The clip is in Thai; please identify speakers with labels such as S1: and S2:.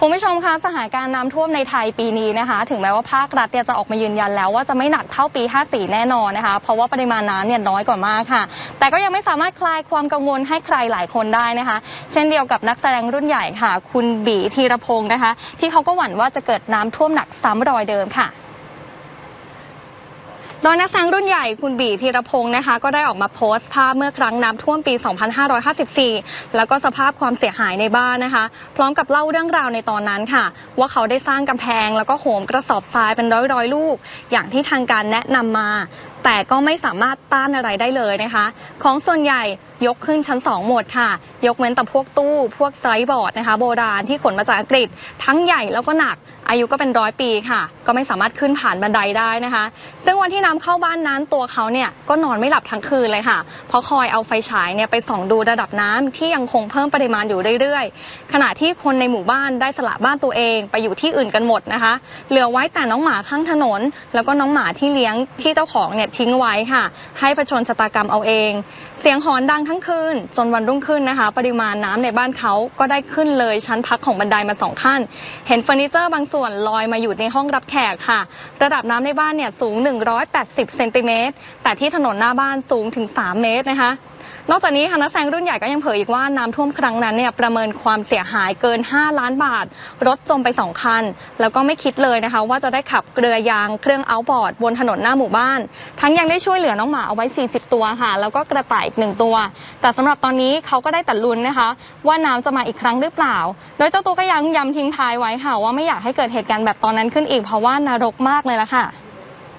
S1: คุณผู้ชมคะสถานการณ์น้ำท่วมในไทยปีนี้นะคะ ถึงแม้ว่าภาครัฐเนี่ยจะออกมายืนยันแล้วว่าจะไม่หนักเท่าปี 54 แน่นอนนะคะ เพราะว่าปริมาณน้ำเนี่ยน้อยกว่ามากค่ะ แต่ก็ยังไม่สามารถคลายความกังวลให้ใครหลายคนได้นะคะ เช่นเดียวกับนักแสดงรุ่นใหญ่ค่ะ คุณบีธีรพงศ์นะคะ ที่เขาก็หวั่นว่าจะเกิดน้ำท่วมหนักซ้ำรอยเดิมค่ะ โดยนักแสดงรุ่นใหญ่คุณบีธีรพงศ์นะคะ ก็ได้ออกมาโพสต์ภาพเมื่อครั้งน้ำท่วมปี 2554 แล้วก็สภาพความเสียหายในบ้านนะคะ พร้อมกับเล่าเรื่องราวในตอนนั้นค่ะ ว่าเขาได้สร้างกำแพงแล้วก็โหมกระสอบทรายเป็นร้อยๆ ลูก อย่างที่ทางการแนะนำมา แต่ก็ไม่สามารถต้านอะไรได้เลยนะคะ ของส่วนใหญ่ยกขึ้นชั้น 2 หมดค่ะ ยกเว้นแต่พวกตู้ พวกไซบอร์ดนะคะ โบราณที่ขนมาจากอังกฤษ ทั้งใหญ่แล้วก็หนัก อายุก็เป็นร้อยปีค่ะ ก็ไม่สามารถขึ้นผ่านบันไดได้นะคะ ซึ่งวันที่น้ำเข้าบ้านนั้นตัวเขาเนี่ยก็นอนไม่หลับทั้งคืนเลยค่ะ เพราะคอยเอาไฟฉายเนี่ยไปส่องดูระดับน้ำที่ยังคงเพิ่มปริมาณอยู่เรื่อยๆ ขณะที่คนในหมู่บ้านได้สละบ้านตัวเองไปอยู่ที่อื่นกันหมดนะคะ เหลือไว้แต่น้องหมาข้างถนน แล้วก็น้องหมาที่เลี้ยงที่เจ้าของเนี่ยทิ้งไว้ค่ะ ให้ผชนชะตากรรมเอาเอง เสียงหอนดังทั้งคืน จนวันรุ่งขึ้นนะคะ ปริมาณน้ำในบ้านเขาก็ได้ขึ้นเลยชั้นพักของบันไดมาสองขั้น เห็นเฟอร์นิเจอร์บางส่วนลอยมาอยู่ในห้องรับแขกค่ะ ระดับน้ำในบ้านเนี่ยสูง 180 เซนติเมตรแต่ที่ถนนหน้าบ้านสูงถึง 3 เมตรนะคะ นอกจากนี้ค่ะนักแสดงรุ่นใหญ่ก็ยังเผยอีกว่าน้ำท่วมครั้งนั้นเนี่ยประเมินความเสียหายเกิน 5 ล้านบาท รถจมไป 2 คัน แล้วก็ไม่คิดเลยนะคะ ว่าจะได้ขับเรือยางเครื่องเอาบอร์ดบนถนนหน้าหมู่บ้าน ทั้งยังได้ช่วยเหลือน้องหมาเอาไว้ 40 ตัวค่ะ แล้วก็กระต่ายอีกหนึ่งตัว แต่สำหรับตอนนี้เขาก็ได้แต่ลุ้นนะคะ ว่าน้ำจะมาอีกครั้งหรือเปล่า โดยเจ้าตัวก็ยังย้ำทิ้งท้ายไว้ค่ะว่าไม่อยากให้เกิดเหตุการณ์แบบตอนนั้นขึ้นอีกเพราะว่านรกมากเลยละค่ะ